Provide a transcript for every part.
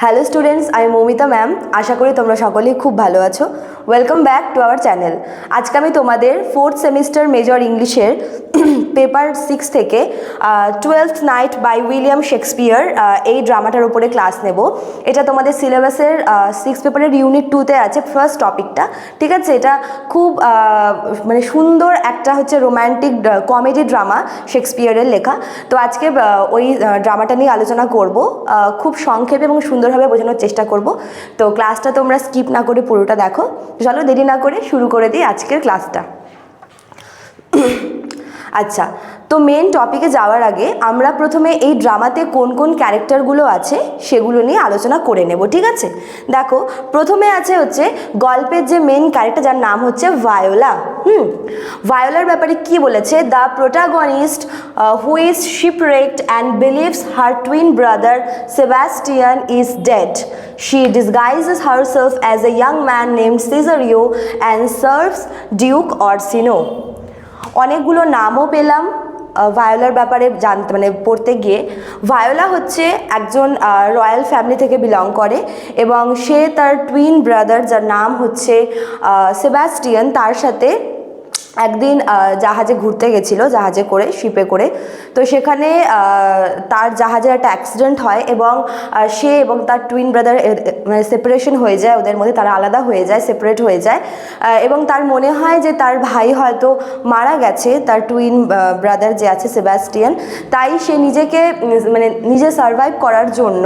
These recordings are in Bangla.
হ্যালো স্টুডেন্টস আমি মৌমিতা ম্যাম আশা করি তোমরা সকলেই খুব ভালো আছো। Welcome back to our channel আজকে আমি তোমাদের ফোর্থ সেমিস্টার মেজর ইংলিশের পেপার সিক্স থেকে twelfth night by William Shakespeare এই ড্রামাটার উপরে ক্লাস নেব। এটা তোমাদের সিলেবাসের সিক্স পেপারের ইউনিট টুতে আছে ফার্স্ট টপিকটা ঠিক আছে? এটা খুব মানে সুন্দর একটা হচ্ছে রোম্যান্টিক কমেডি ড্রামা শেক্সপিয়ারের লেখা। তো আজকে ওই ড্রামাটা নিয়ে আলোচনা করব। খুব সংক্ষেপে এবং সুন্দরভাবে বোঝানোর চেষ্টা করব। তো ক্লাসটা তোমরা স্কিপ না করে পুরোটা দেখো। চলো দেরি না করে শুরু করে দিই আজকের ক্লাসটা আচ্ছা তো মেন টপিকে যাওয়ার আগে আমরা প্রথমে এই ড্রামাতে কোন কোন ক্যারেক্টারগুলো আছে সেগুলো নিয়ে আলোচনা করে নেব, ঠিক আছে? দেখো, প্রথমে আছে হচ্ছে গল্পের যে মেন ক্যারেক্টার যার নাম হচ্ছে ভায়োলা হুম? ভায়োলার ব্যাপারে কি বলেছে? The protagonist who is shipwrecked and believes her twin brother Sebastian is dead She disguises herself as a young man named Cesario and serves Duke Orsino. অনেকগুলো নামও পেলাম ভায়োলার ব্যাপারে জানতে মানে পড়তে গিয়ে। ভায়োলা হচ্ছে একজন রয়্যাল ফ্যামিলি থেকে বিলং করে এবং সে তার টুইন ব্রাদার যার নাম হচ্ছে সেবাস্টিয়ান তার সাথে একদিন জাহাজে ঘুরতে গেছিল, জাহাজে করে শিপে করে। তো সেখানে তার জাহাজে একটা অ্যাক্সিডেন্ট হয় এবং সে এবং তার টুইন ব্রাদার মানে সেপারেশন হয়ে যায় ওদের মধ্যে, তারা আলাদা হয়ে যায় সেপারেট হয়ে যায়। এবং তার মনে হয় যে তার ভাই হয়তো মারা গেছে, তার টুইন ব্রাদার যে আছে সেবাস্টিয়ান তাই সে নিজেকে মানে নিজে সারভাইভ করার জন্য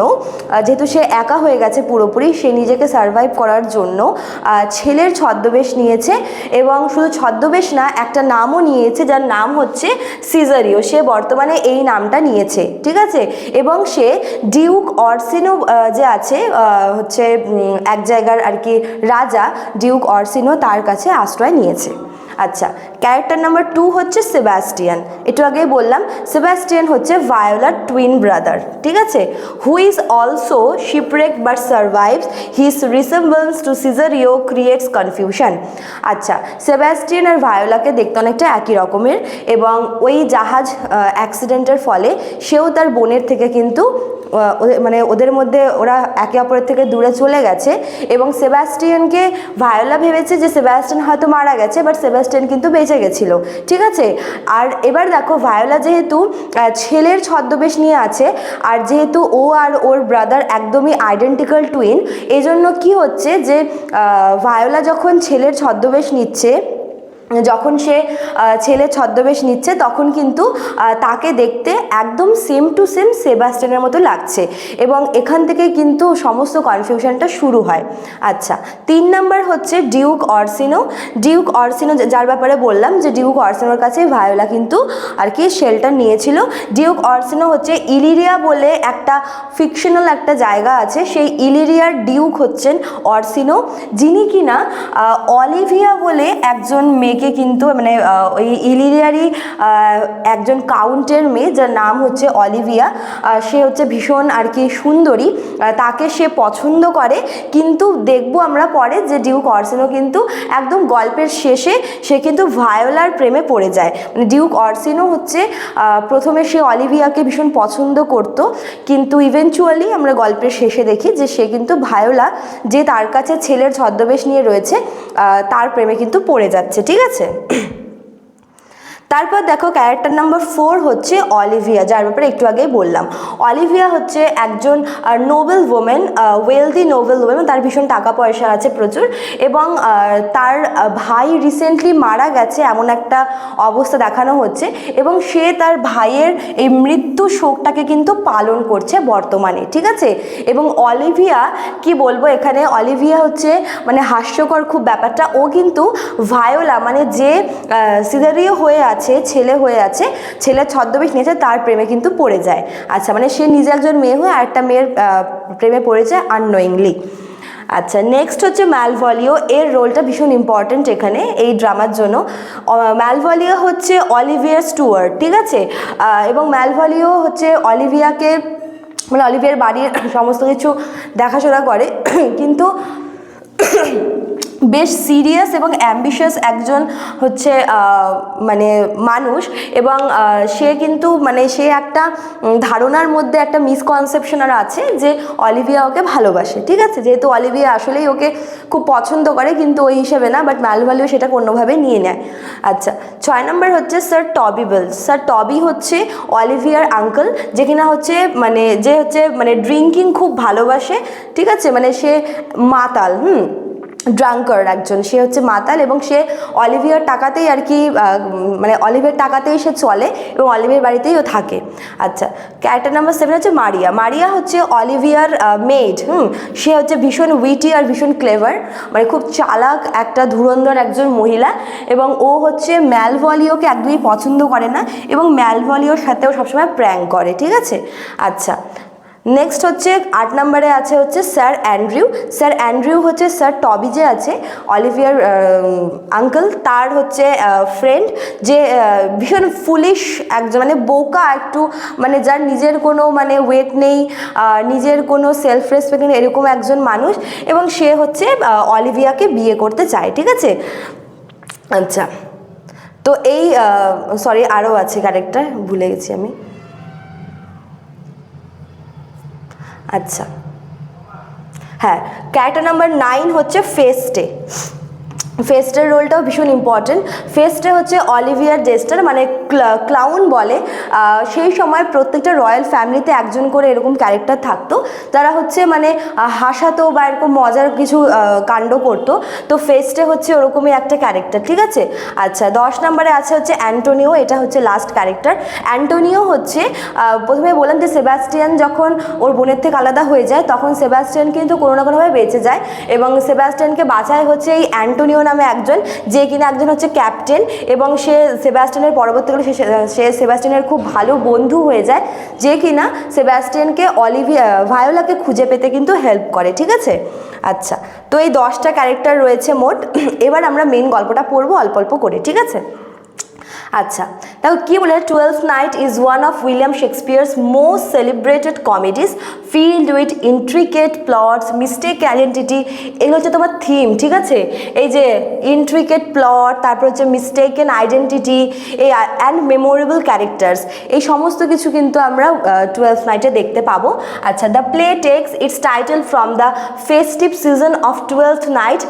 যেহেতু সে একা হয়ে গেছে পুরোপুরি, সে নিজেকে সারভাইভ করার জন্য ছেলের ছদ্মবেশ নিয়েছে এবং শুধু ছদ্মবেশ না, একটা নামও নিয়েছে যার নাম হচ্ছে সিজারিও। সে বর্তমানে এই নামটা নিয়েছে, ঠিক আছে? এবং সে ডিউক অরসিনো যে আছে হচ্ছে এক জায়গার আর কি রাজা, ডিউক অরসিনো তার কাছে আশ্রয় নিয়েছে। আচ্ছা ক্যারেক্টার নাম্বার টু হচ্ছে সেবাস্টিয়ান একটু আগে বললাম সেবাস্টিয়ান হচ্ছে ভায়োলার টুইন ব্রাদার ঠিক আছে? Who is also shipwreck but survives his resembles to Caesar Cesario creates confusion আচ্ছা সেবাস্টিয়ান আর ভায়োলাকে দেখতে অনেকটা একই রকমের এবং ওই জাহাজ অ্যাক্সিডেন্টের ফলে সেও তার বোনের থেকে কিন্তু মানে ওদের মধ্যে ওরা একে অপরের থেকে দূরে চলে গেছে এবং সেবাস্টিয়ানকে ভায়োলা ভেবেছে যে সেবাস্টিয়ান হয়তো মারা গেছে বাট সেবাস্টিয়ান কিন্তু বেঁচে গেছিল। ঠিক আছে? আর এবার দেখো, ভায়োলা যেহেতু ছেলের ছদ্মবেশ নিয়ে আছে, আর যেহেতু ও আর ওর ব্রাদার একদমই আইডেন্টিক্যাল টুইন এজন্য কি হচ্ছে যে ভায়োলা যখন ছেলের ছদ্মবেশ নিচ্ছে যখন সে ছেলে ছদ্মবেশ নিচ্ছে, তখন কিন্তু তাকে দেখতে একদম সেম টু সেম সেবাস্টিয়ানের মতো লাগছে। এবং এখান থেকে কিন্তু সমস্ত কনফিউশনটা শুরু হয়। আচ্ছা তিন নাম্বার হচ্ছে ডিউক অরসিনো ডিউক অরসিনো যার ব্যাপারে বললাম যে ডিউক অরসিনোর কাছে ভায়োলা কিন্তু আর কি শেল্টার নিয়েছিল। ডিউক অরসিনো হচ্ছে ইলিরিয়া বলে একটা ফিকশনাল একটা জায়গা আছে। সেই ইলিরিয়ার ডিউক হচ্ছেন অরসিনো যিনি কিনা অলিভিয়া বলে একজন মেয়েকে কিন্তু মানে ওই ইলিরিয়ারই একজন কাউন্টের মেয়ে, যার নাম হচ্ছে অলিভিয়া সে হচ্ছে ভীষণ আর কি সুন্দরী তাকে সে পছন্দ করে, কিন্তু দেখব আমরা পরে যে ডিউক অরসিনো কিন্তু একদম গল্পের শেষে সে কিন্তু ভায়োলার প্রেমে পড়ে যায়। মানে ডিউক অরসিনো হচ্ছে প্রথমে সে অলিভিয়াকে ভীষণ পছন্দ করত, কিন্তু ইভেনচুয়ালি আমরা গল্পের শেষে দেখি যে সে কিন্তু ভায়োলা, যে তার কাছে ছেলের ছদ্মবেশ নিয়ে রয়েছে তার প্রেমে কিন্তু পড়ে যাচ্ছে, ঠিক আছে? আছে? তারপর দেখো ক্যারেক্টার নাম্বার ফোর হচ্ছে অলিভিয়া, যার ব্যাপারে একটু আগেই বললাম। অলিভিয়া হচ্ছে একজন noble women wealthy noble women তার ভীষণ টাকা পয়সা আছে প্রচুর এবং তার ভাই রিসেন্টলি মারা গেছে এমন একটা অবস্থা দেখানো হচ্ছে এবং সে তার ভাইয়ের এই মৃত্যু শোকটাকে কিন্তু পালন করছে বর্তমানে, ঠিক আছে? এবং অলিভিয়া, কি বলব এখানে? অলিভিয়া হচ্ছে মানে হাস্যকর খুব ব্যাপারটা। ও কিন্তু ভায়োলা মানে যে সিদারিও হয়ে আছে ছেলে হয়ে আছে ছেলের ছদ্মবেশ নিয়েছে, তার প্রেমে কিন্তু পড়ে যায়। আচ্ছা মানে সে নিজে একজন মেয়ে হয়ে আরেকটা মেয়ের প্রেমে পড়ে যায় আননোয়িংলি আচ্ছা নেক্সট হচ্ছে ম্যালভলিও এর রোলটা ভীষণ ইম্পর্ট্যান্ট এখানে, এই ড্রামার জন্য। ম্যালভলিও হচ্ছে অলিভিয়ার স্টুয়ার্ট ঠিক আছে? এবং ম্যালভলিও হচ্ছে অলিভিয়াকে মানে অলিভিয়ার বাড়ির সমস্ত কিছু দেখাশোনা করে। কিন্তু বেশ সিরিয়াস এবং অ্যাম্বিশাস একজন হচ্ছে মানে মানুষ এবং সে কিন্তু মানে সে একটা ধারণার মধ্যে একটা মিসকনসেপশন আর আছে যে অলিভিয়া ওকে ভালোবাসে, ঠিক আছে? যেহেতু অলিভিয়া আসলেই ওকে খুব পছন্দ করে, কিন্তু ওই হিসেবে না বাট ম্যালভালিও সেটা কোনোভাবে নিয়ে নেয়। আচ্ছা ছয় নম্বর হচ্ছে স্যার টবি বেলস। স্যার টবি হচ্ছে অলিভিয়ার আঙ্কেল যে কিনা হচ্ছে মানে যে হচ্ছে মানে ড্রিঙ্কিং খুব ভালোবাসে, ঠিক আছে? মানে সে মাতাল, হুম? ড্রাঙ্কার একজন। সে হচ্ছে মাতাল এবং সে অলিভিয়ার টাকাতেই আর কি মানে অলিভিয়ার টাকাতেই সে চলে এবং অলিভিয়ার বাড়িতেই ও থাকে। আচ্ছা ক্যারেক্টার নাম্বার সেভেন হচ্ছে মারিয়া। মারিয়া হচ্ছে অলিভিয়ার মেড হুম? সে হচ্ছে ভীষণ উইটি আর ভীষণ ক্লেভার মানে খুব চালাক একটা ধুরন্ধর একজন মহিলা এবং ও হচ্ছে ম্যালভলিওকে একদমই পছন্দ করে না এবং ম্যালভলিওর সাথেও সবসময় প্র্যাঙ্ক করে, ঠিক আছে? আচ্ছা নেক্সট হচ্ছে, আট নম্বরে আছে হচ্ছে স্যার অ্যান্ড্রিউ। স্যার অ্যান্ড্রিউ হচ্ছে স্যার টবি যে আছে, অলিভিয়ার আঙ্কেল। তার হচ্ছে ফ্রেন্ড যে ভীষণ ফুলিশ একজন মানে বোকা একটু মানে যার নিজের কোনো মানে ওয়েট নেই নিজের কোনো সেলফ রেসপেক্ট নেই, এরকম একজন মানুষ। এবং সে হচ্ছে অলিভিয়াকে বিয়ে করতে চায়, ঠিক আছে? আচ্ছা। তো এই সরি আরও আছে ক্যারেক্টার ভুলে গেছি আমি। আচ্ছা। হ্যাঁ ক্যারেক্টার নাম্বার নাইন হচ্ছে ফেস্টে ফেস্টের রোলটাও ভীষণ ইম্পর্টেন্ট ফেস্টে হচ্ছে অলিভিয়ার ডেস্টার মানে ক্লাউন বলে। সেই সময় প্রত্যেকটা রয়্যাল ফ্যামিলিতে একজন করে এরকম ক্যারেক্টার থাকতো। তারা হচ্ছে মানে হাসাতো বা এরকম মজার কিছু কাণ্ড করতো। তো ফেস্টে হচ্ছে ওরকমই একটা ক্যারেক্টার ঠিক আছে? আচ্ছা দশ নম্বরে আছে হচ্ছে অ্যান্টোনিও এটা হচ্ছে লাস্ট ক্যারেক্টার অ্যান্টোনিও হচ্ছে প্রথমে বললাম যে সেবাস্টিয়ান যখন ওর বোনের থেকে আলাদা হয়ে যায়, তখন সেবাস্টিয়ান কিন্তু কোনো না কোনোভাবে বেঁচে যায়। এবং সেবাস্টিয়ানকে বাঁচায় হচ্ছে এই অ্যান্টোনিও নামে একজন, যে কিনা একজন হচ্ছে ক্যাপ্টেন এবং সে সেবাস্টিনের পরবর্তীকালে সে সে সেবাস্টিয়ানের খুব ভালো বন্ধু হয়ে যায়, যে কিনা সেবাস্টিয়ানকে অলিভিয়া, ভায়োলাকে খুঁজে পেতে কিন্তু হেল্প করে, ঠিক আছে? আচ্ছা তো এই দশটা ক্যারেক্টার রয়েছে মোট। এবার আমরা মেন গল্পটা পড়ব, অল্প অল্প করে, ঠিক আছে? আচ্ছা দেখো কী বলে twelve night is one of William Shakespeare's most celebrated comedies filled with intricate plots mistake identity এগুলো হচ্ছে তোমার থিম ঠিক আছে? এই যে ইন্ট্রিকেট প্লট তারপর হচ্ছে মিস্টেকেন আইডেন্টিটি এই অ্যান্ড মেমোরেবল ক্যারেক্টার্স এই সমস্ত কিছু কিন্তু আমরা টুয়েলভ নাইটে দেখতে পাবো। আচ্ছা the play takes its title from the festive season of twelfth night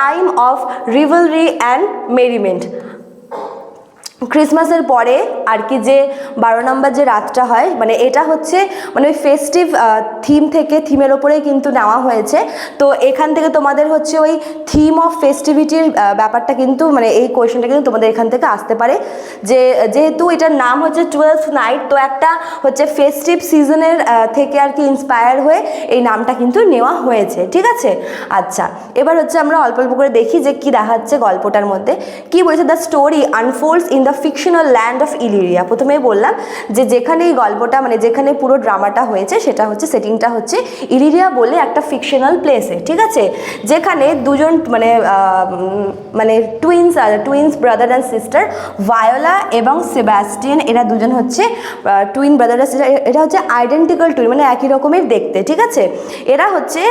time of revelry and merriment ক্রিসমাসের পরে আর কি যে বারো নম্বর যে রাতটা হয় মানে এটা হচ্ছে মানে ওই ফেস্টিভ থিম থেকে থিমের ওপরেই কিন্তু নেওয়া হয়েছে। তো এখান থেকে তোমাদের হচ্ছে ওই থিম অফ ফেস্টিভিটির ব্যাপারটা কিন্তু মানে এই কোয়েশনটা কিন্তু তোমাদের এখান থেকে আসতে পারে। যে, যেহেতু এটার নাম হচ্ছে টুয়েলভ নাইট তো একটা হচ্ছে ফেস্টিভ সিজনের থেকে আর কি ইন্সপায়ার হয়ে এই নামটা কিন্তু নেওয়া হয়েছে, ঠিক আছে? আচ্ছা এবার হচ্ছে আমরা অল্প অল্প করে দেখি যে কি দেখাচ্ছে গল্পটার মধ্যে। কি বলেছে the story unfolds in the fictional land of Illyria প্রথমেই বললাম যে যেখানে এই গল্পটা মানে যেখানে পুরো ড্রামাটা হয়েছে, সেটা হচ্ছে সেটিংটা হচ্ছে ইলিরিয়া বলে একটা ফিকশনাল প্লেসে ঠিক আছে? যেখানে দুজন মানে মানে twins twins brother and sister Viola এবং সেবাস্টিয়ান এরা দুজন হচ্ছে টুইন ব্রাদার অ্যান্ড সিস্টার এটা হচ্ছে আইডেন্টিক্যাল টুইন মানে একই রকমের দেখতে, ঠিক আছে? এরা হচ্ছে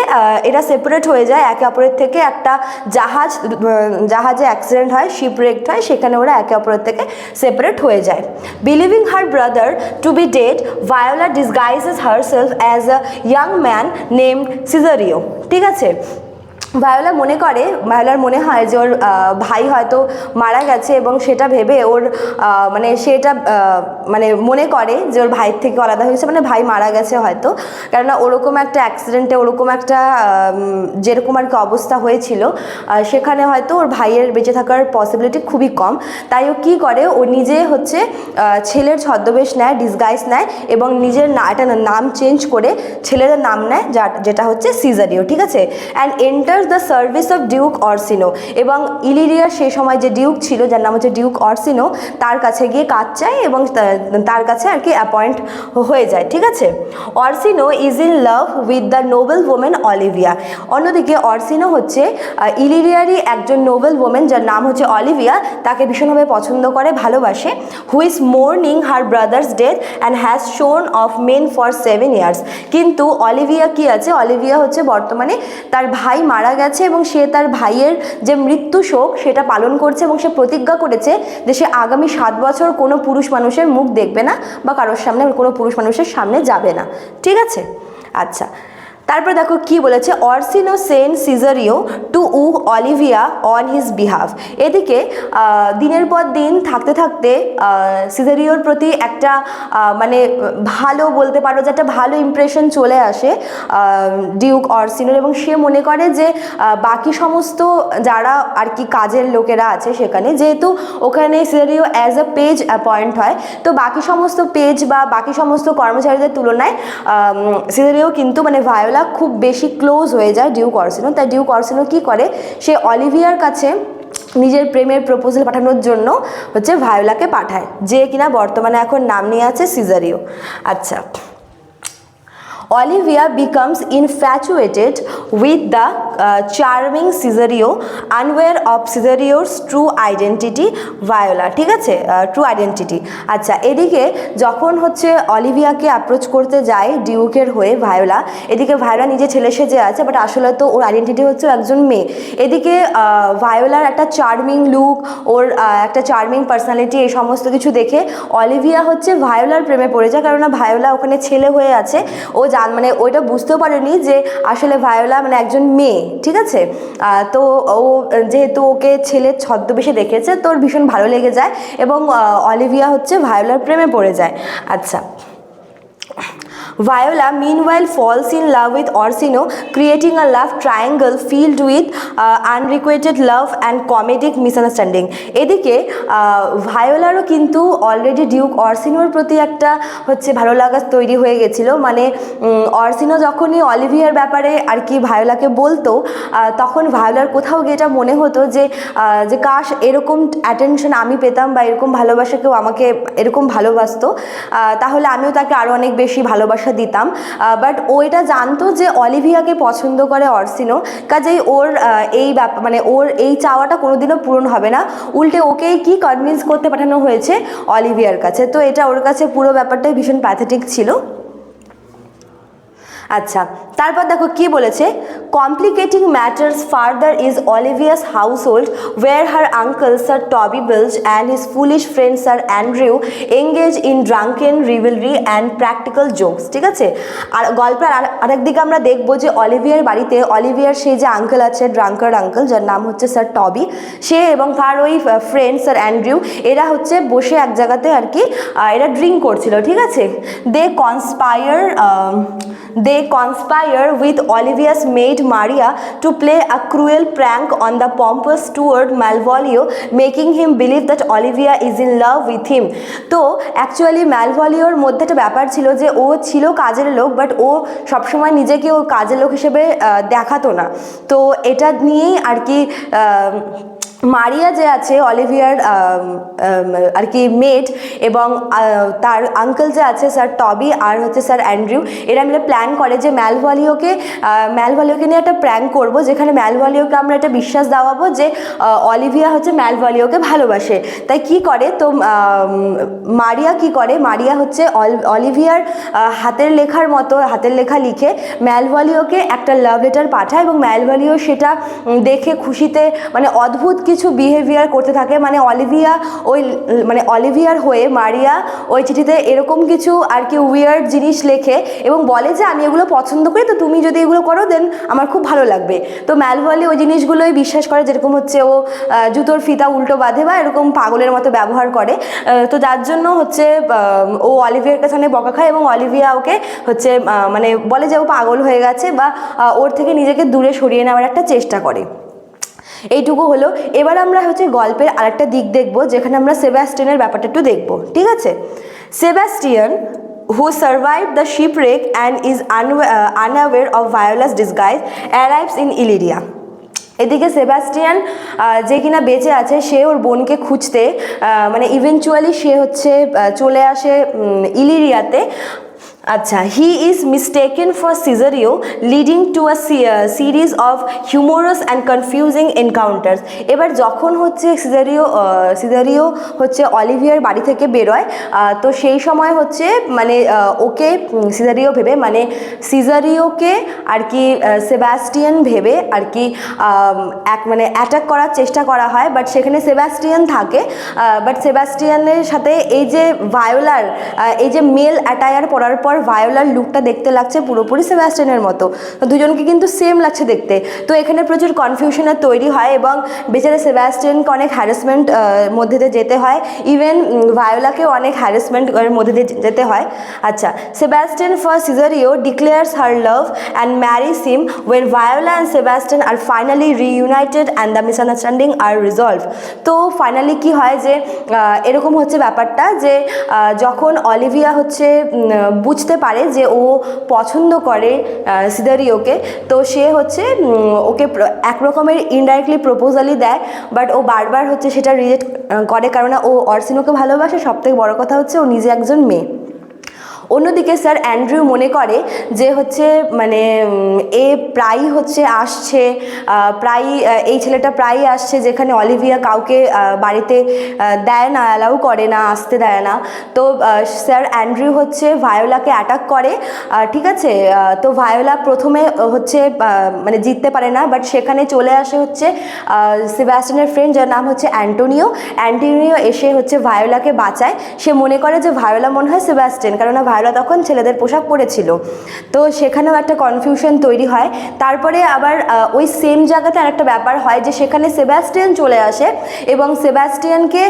এরা সেপারেট হয়ে যায়, একে অপরের থেকে একটা জাহাজ জাহাজে অ্যাক্সিডেন্ট হয় শিপরেক্ট হয়, সেখানে ওরা একে অপরের থেকে সেপারেট হয়ে যায়। Believing her brother to be dead Viola disguises herself as a young man named Cesario ঠিক আছে? ভায়োলা মনে করে, ভায়োলার মনে হয় যে ওর ভাই হয়তো মারা গেছে এবং সেটা ভেবে ওর মানে সেটা মানে মনে করে যে ওর ভাইয়ের থেকে আলাদা হয়েছে মানে ভাই মারা গেছে হয়তো। কেননা ওরকম একটা অ্যাক্সিডেন্টে ওরকম একটা যেরকম আর কি অবস্থা হয়েছিল সেখানে হয়তো ওর ভাইয়ের বেঁচে থাকার পসিবিলিটি খুবই কম। তাই ও কী করে? ও নিজে হচ্ছে ছেলের ছদ্মবেশ নেয় ডিসগাইজ নেয় এবং নিজের না, একটা নাম চেঞ্জ করে ছেলের নাম নেয় যা যেটা হচ্ছে সিজারিও ঠিক আছে? And enter the service of Duke Orsino এবং ইলিরিয়া সেই সময় যে ডিউক ছিল, যার নাম হচ্ছে ডিউক অরসিনো তার কাছে গিয়ে কাজ চায় এবং তার কাছে আর কি অ্যাপয়েন্ট হয়ে যায়, ঠিক আছে? Orsino is in love with the noble woman Olivia অন্যদিকে অরসিনো হচ্ছে ইলিরিয়ারই একজন নোবেল ওমেন যার নাম হচ্ছে অলিভিয়া তাকে ভীষণভাবে পছন্দ করে, ভালোবাসে who is mourning her brother's death and has sworn off men for seven years কিন্তু অলিভিয়া কি আছে? অলিভিয়া হচ্ছে বর্তমানে তার ভাই মারা মারা গেছে এবং সে তার ভাইয়ের যে মৃত্যু শোক সেটা পালন করছে এবং সে প্রতিজ্ঞা করেছে যে সে আগামী সাত বছর কোনো পুরুষ মানুষের মুখ দেখবে না বা কারোর সামনে কোনো পুরুষ মানুষের সামনে যাবে না। ঠিক আছে? আচ্ছা। তারপর দেখো কি বলেছে? Orsino sends Cesario to woo Olivia on his behalf. এদিকে দিনের পর দিন থাকতে থাকতে সিজারিওর প্রতি একটা মানে ভালো বলতে পারো যে একটা ভালো ইমপ্রেশন চলে আসে ডিউক অরসিনোর। এবং সে মনে করে যে বাকি সমস্ত যারা আর কি কাজের লোকেরা আছে সেখানে, যেহেতু ওখানে Cesario as a page appoint হয়, তো বাকি সমস্ত পেজ বা বাকি সমস্ত কর্মচারীদের তুলনায় সিজারিও কিন্তু মানে ভায়োলা খুব বেশি ক্লোজ হয়ে যায় ডিউ কর্সিনো তাই ডিউ কর্সিনো কী করে? সে অলিভিয়ার কাছে নিজের প্রেমের প্রপোজাল পাঠানোর জন্য হচ্ছে ভায়োলাকে পাঠায়, যে কিনা বর্তমানে এখন নাম নিয়ে আছে সিজারিও আচ্ছা। Olivia becomes infatuated with the uh, Cesario Cesario, of of true true Viola ঠিক আছে? ট্রু আইডেন্টিটি আচ্ছা এদিকে যখন হচ্ছে অলিভিয়াকে অ্যাপ্রোচ করতে যায় ডিউকের হয়ে ভায়োলা এদিকে ভায়োলা নিজে ছেলে সেজে আছে বাট আসলে তো ওর আইডেন্টিটি হচ্ছে একজন মেয়ে। এদিকে ভায়োলার একটা চার্মিং লুক ওর একটা চার্মিং পার্সোনালিটি এই সমস্ত কিছু দেখে অলিভিয়া হচ্ছে ভায়োলার প্রেমে পড়ে যায় কারণ ভায়োলা ওখানে ছেলে হয়ে আছে। ও জান মানে ওইটা বুঝতেও পারেনি যে আসলে ভায়োলা মানে একজন মেয়ে। ঠিক আছে? তো ও, যেহেতু ওকে ছেলের ছদ্মবেশে দেখেছে, তোর ভীষণ ভালো লেগে যায় এবং অলিভিয়া হচ্ছে ভায়োলার প্রেমে পড়ে যায়। আচ্ছা। Viola meanwhile falls in love with Orsino, creating a love triangle filled with uh, unrequited love and comedic misunderstanding. এদিকে ভায়োলারও কিন্তু অলরেডি ডিউক অরসিনোর প্রতি একটা হচ্ছে ভালো লাগা তৈরি হয়ে গেছিল মানে অরসিনো যখনই অলিভিয়ার ব্যাপারে আর কি ভায়োলাকে বলতো তখন ভায়োলার কোথাও গিয়ে এটা মনে হতো যে যে কাশ এরকম অ্যাটেনশন আমি পেতাম বা এরকম ভালোবাসা কেউ আমাকে এরকম ভালোবাসতো তাহলে আমিও তাকে আরও অনেক বেশি ভালোবাসা দিতাম। বাট ও এটা জানতো যে অলিভিয়াকে পছন্দ করে অর্সিনো। কাজেই ওর এই ব্যাপার মানে ওর এই চাওয়াটা কোনোদিনও পূরণ হবে না। উল্টে ওকেই কি কনভিন্স করতে পাঠানো হয়েছে অলিভিয়ার কাছে। তো এটা ওর কাছে পুরো ব্যাপারটাই ভীষণ প্যাথেটিক ছিল। আচ্ছা তারপর দেখো কি বলেছে? Complicating matters further is Olivia's household where her uncle Sir Toby Belch and his foolish friend Sir Andrew engage in drunken revelry and practical jokes ঠিক আছে? আর গল্পের আর আরেকদিকে আমরা দেখব যে অলিভিয়ার বাড়িতে, অলিভিয়ার সেই যে আঙ্কেল আছে ড্রাঙ্কার আঙ্কেল যার নাম হচ্ছে স্যার টবি সে এবং তার ওই ফ্রেন্ড স্যার অ্যান্ড্রিউ এরা হচ্ছে বসে এক জায়গাতে আর কি এরা ড্রিঙ্ক করছিল, ঠিক আছে? They conspire they conspire with Olivia's maid Maria to play a cruel prank on the pompous steward Malvolio making him believe that Olivia is in love with him তো অ্যাকচুয়ালি ম্যালভলিওর মধ্যে একটা ব্যাপার ছিল যে, ও ছিল কাজের লোক বাট ও সবসময় নিজেকে ও কাজের লোক হিসেবে দেখাতো না। তো এটা নিয়েই আর কি মারিয়া যে আছে, অলিভিয়ার আর কি মেট এবং তার আঙ্কেল যে আছে স্যার টবি আর হচ্ছে স্যার অ্যান্ড্রিউ এরা মিলে প্ল্যান করে যে ম্যালভলিওকে ম্যালভলিওকে নিয়ে একটা প্র্যাঙ্ক করব, যেখানে ম্যালভলিওকে আমরা একটা বিশ্বাস দেওয়াবো যে অলিভিয়া হচ্ছে ম্যালভলিওকে ভালোবাসে। তাই কি করে? তো মারিয়া কি করে? মারিয়া হচ্ছে অল- অলিভিয়ার হাতের লেখার মতো, হাতের লেখা লিখে ম্যালভলিওকে একটা লাভ লেটার পাঠায় এবং ম্যালভলিও সেটা দেখে খুশিতে মানে অদ্ভুত কিছু বিহেভিয়ার করতে থাকে মানে অলিভিয়া ওই মানে অলিভিয়ার হয়ে মারিয়া ওই চিঠিতে এরকম কিছু আর কি উইয়ার্ড জিনিস লেখে এবং বলে যে, আমি এগুলো পছন্দ করি, তো তুমি যদি এগুলো করো দেন আমার খুব ভালো লাগবে। তো ম্যালভলি ওই জিনিসগুলোই বিশ্বাস করে, যেরকম হচ্ছে ও জুতোর ফিতা উল্টো বাঁধে বা এরকম পাগলের মতো ব্যবহার করে। তো যার জন্য হচ্ছে ও অলিভিয়ার কাছে বকা খায় এবং অলিভিয়া ওকে হচ্ছে মানে বলে যে, ও পাগল হয়ে গেছে বা ওর থেকে নিজেকে দূরে সরিয়ে নেওয়ার একটা চেষ্টা করে। এইটুকু হলো। এবার আমরা হচ্ছে গল্পের আরেকটা দিক দেখব যেখানে আমরা সেবাস্টিয়ানের ব্যাপারটা একটু দেখব ঠিক আছে? Sebastian who survived the shipwreck and is unwa- uh, unaware of Viola's disguise arrives in Illyria. এদিকে সেবাস্টিয়ান যে কিনা বেঁচে আছে সে ওর বোনকে খুঁজতে মানে ইভেনচুয়ালি সে হচ্ছে চলে আসে ইলিরিয়াতে আচ্ছা he is mistaken for Cesario leading to a series of humorous and confusing encounters এবার যখন হচ্ছে সিজারিও সিজারিও হচ্ছে অলিভিয়ার বাড়ি থেকে বেরোয় তো সেই সময় হচ্ছে মানে ওকে সিজারিও ভেবে মানে সিজারিওকে আর কি সেবাস্টিয়ান ভেবে আর কি এক মানে অ্যাটাক করার চেষ্টা করা হয় বাট সেখানে সেবাস্টিয়ান থাকে বাট সেবাস্টিয়ানের সাথে এই যে ভায়োলার এই যে মেল অ্যাটায়ার পরার পর ভায়োলার লুকটা দেখতে লাগছে পুরোপুরি সেবাস্টিয়ানের মতো। দুজনকে কিন্তু সেম লাগছে দেখতে। তো এখানে প্রচুর কনফিউশনের তৈরি হয় এবং বেচারা সেবাস্টিয়ানকে অনেক হ্যারাসমেন্ট মধ্যে দিয়ে যেতে হয়। ইভেন ভায়োলাকেও অনেক হ্যারাসমেন্ট মধ্যে দিয়ে যেতে হয়। আচ্ছা Sebastian for Cesario declares her love and marries him when Viola and Sebastian are finally reunited and the misunderstanding are resolve তো ফাইনালি কি হয় যে এরকম হচ্ছে ব্যাপারটা যে যখন অলিভিয়া হচ্ছে উম, বুঝতে পারে যে ও পছন্দ করে সিদারিওকে তো সে হচ্ছে ওকে এক রকমের ইনডাইরেক্টলি প্রপোজালই দেয় বাট ও বারবার হচ্ছে সেটা রিজেক্ট করে। কারণ ও অর্সিনোকে ভালোবাসে, সবথেকে বড় কথা হচ্ছে ও নিজে একজন মেয়ে। অন্যদিকে স্যার অ্যান্ড্রিউ মনে করে যে হচ্ছে মানে এ প্রায়ই হচ্ছে আসছে প্রায়ই এই ছেলেটা প্রায়ই আসছে যেখানে অলিভিয়া কাউকে বাড়িতে দেয় না, অ্যালাউ করে না, আসতে দেয় না। তো স্যার অ্যান্ড্রিউ হচ্ছে ভায়োলাকে অ্যাটাক করে ঠিক আছে? তো ভায়োলা প্রথমে হচ্ছে মানে জিততে পারে না, বাট সেখানে চলে আসে হচ্ছে সেবাস্টিনের ফ্রেন্ড যার নাম হচ্ছে অ্যান্টোনিও। অ্যান্টোনিও এসে হচ্ছে ভায়োলাকে বাঁচায়। সে মনে করে যে ভায়োলা মনে হয় সেবাস্টিন কেননা ভায়োলা তখন ছেলেদের পোশাক পরেছিল। তো সেখানেও একটা কনফিউশন তৈরি হয়। তারপরে আবার ওই সেম জায়গাতে আরেকটা ব্যাপার হয় যে সেখানে সেবাস্টিয়ান চলে আসে এবং সেবাস্টিয়ানকে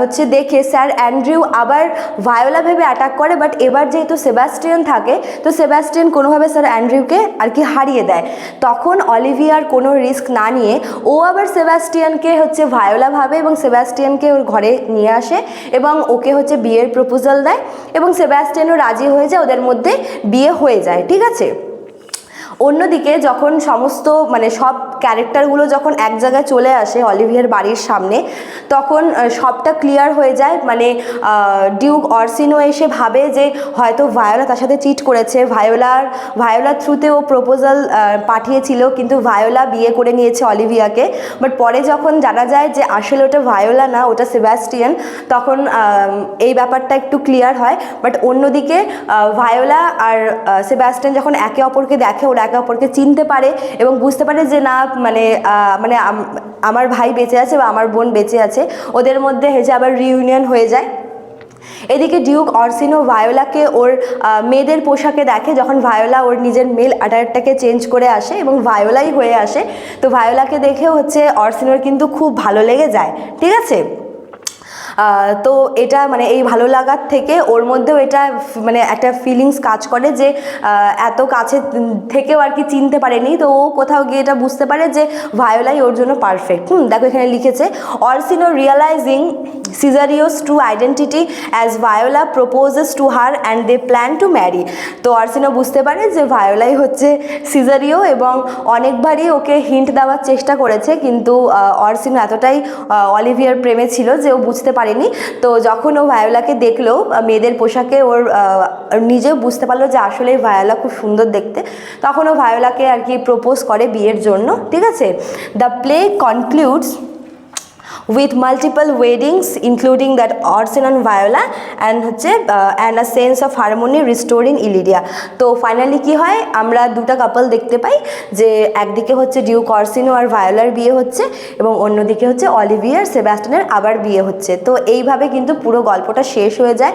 হচ্ছে দেখে স্যার অ্যান্ড্রিউ আবার ভায়োলা ভেবে অ্যাটাক করে বাট এবার যেহেতু সেবাস্টিয়ান থাকে, তো সেবাস্টিয়ান কোনোভাবে স্যার অ্যান্ড্রিউকে আর কি হারিয়ে দেয়। তখন অলিভিয়ার কোনো রিস্ক না নিয়ে ও আবার সেবাস্টিয়ানকে হচ্ছে ভায়োলা ভাবে এবং সেবাস্টিয়ানকে ওর ঘরে নিয়ে আসে এবং ওকে হচ্ছে বিয়ের প্রপোজাল দেয় এবং সেবাস্টিয়ানও রাজি হয়ে যায়, ওদের মধ্যে বিয়ে হয়ে যায়, ঠিক আছে? অন্যদিকে যখন সমস্ত মানে সব ক্যারেক্টারগুলো যখন এক জায়গায় চলে আসে অলিভিয়ার বাড়ির সামনে, তখন সবটা ক্লিয়ার হয়ে যায়। মানে ডিউক অরসিনো এসে ভাবে যে হয়তো ভায়োলা তার সাথে চিট করেছে। ভায়োলার ভায়োলার থ্রুতে ও প্রপোজাল পাঠিয়েছিল, কিন্তু ভায়োলা বিয়ে করে নিয়েছে অলিভিয়াকে। বাট পরে যখন জানা যায় যে আসলে ওটা ভায়োলা না, ওটা সেবাস্টিয়ান তখন এই ব্যাপারটা একটু ক্লিয়ার হয়। বাট অন্যদিকে ভায়োলা আর সেবাস্টিয়ান যখন একে অপরকে দেখে, ওরা একে অপরকে চিনতে পারে এবং বুঝতে পারে যে না মানে মানে আমার ভাই বেঁচে আছে বা আমার বোন বেঁচে আছে, ওদের মধ্যে হেজে আবার রিউনিয়ন হয়ে যায়। এদিকে ডিউক অর্সিনো ভায়োলাকে ওর মেয়েদের পোশাকে দেখে যখন ভায়োলা ওর নিজের মেল অ্যাটায়ারটাকে চেঞ্জ করে আসে এবং ভায়োলাই হয়ে আসে, তো ভায়োলাকে দেখেও হচ্ছে অর্সিনোর কিন্তু খুব ভালো লেগে যায়, ঠিক আছে? তো এটা মানে এই ভালো লাগার থেকে ওর মধ্যেও এটা মানে একটা ফিলিংস কাজ করে যে এত কাছে থেকেও আর কি চিনতে পারেনি। তো ও কোথাও গিয়ে এটা বুঝতে পারে যে ভায়োলাই ওর জন্য পারফেক্ট হুম, দেখো এখানে লিখেছে Orsino realising Cesario's true identity as Viola proposes to her and they plan to marry তো অরসিনো বুঝতে পারে যে ভায়োলাই হচ্ছে সিজারিও এবং অনেকবারই ওকে হিন্ট দেওয়ার চেষ্টা করেছে, কিন্তু অরসিনো এতটাই অলিভিয়ার প্রেমে ছিল যে ও বুঝতে পারেনি। তো যখন ও ভায়োলাকে দেখল মেয়েদের পোশাকে ওর নিজেও বুঝতে পারল যে আসলে ভায়োলা খুব সুন্দর দেখতে। তখন ও ভায়োলাকে আর কি প্রপোজ করে বিয়ের জন্য, ঠিক আছে? The play concludes with multiple weddings, including that Orson and Viola, and হচ্ছে and a sense of harmony restore in Illyria তো ফাইনালি কি হয়? আমরা দুটো কাপল দেখতে পাই, যে একদিকে হচ্ছে ডিউ কর্সিনো আর ভায়োলার বিয়ে হচ্ছে, এবং অন্যদিকে হচ্ছে অলিভিয়ার সেবাস্টিনের আবার বিয়ে হচ্ছে। তো এইভাবে কিন্তু পুরো গল্পটা শেষ হয়ে যায়।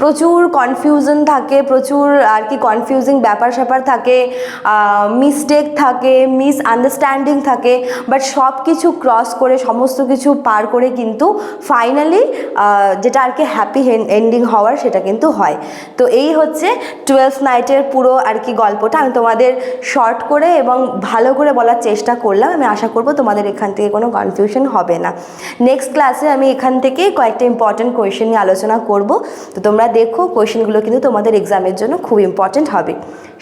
প্রচুর কনফিউশন থাকে, প্রচুর আর কি কনফিউজিং ব্যাপার স্যাপার থাকে মিস্টেক থাকে মিস আন্ডারস্ট্যান্ডিং থাকে বাট সব কিছু ক্রস করে, সমস্ত কিছু পার করে কিন্তু ফাইনালি যেটা আর কি হ্যাপি এন্ডিং হওয়ার সেটা কিন্তু হয়। তো এই হচ্ছে টুয়েলভ নাইটের পুরো আর কি গল্পটা। আমি তোমাদের শর্ট করে এবং ভালো করে বলার চেষ্টা করলাম। আমি আশা করব তোমাদের এখান থেকে কোনো কনফিউশন হবে না। নেক্সট ক্লাসে আমি এখান থেকে কয়েকটা ইম্পর্টেন্ট কোয়েশ্চেন নিয়ে আলোচনা করব। তো তোমরা দেখো কোয়েশ্চেনগুলো কিন্তু তোমাদের এক্সামের জন্য খুব ইম্পর্টেন্ট হবে।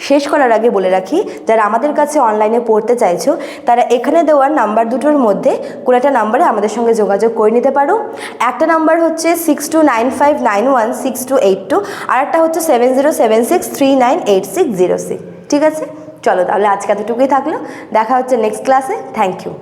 শেষ করার আগে বলে রাখি, যারা আমাদের কাছে অনলাইনে পড়তে চাইছো, তারা এখানে দেওয়ার নাম্বার দুটোর মধ্যে, কোনো একটা নাম্বারে আমাদের সঙ্গে যোগাযোগ করে নিতে পারো। একটা নাম্বার হচ্ছে six two nine five nine one six two eight two আর একটা হচ্ছে seven zero seven six three nine eight six zero six ঠিক আছে? চলো তাহলে আজকে এতটুকুই থাকল। দেখা হচ্ছে নেক্সট ক্লাসে থ্যাংক ইউ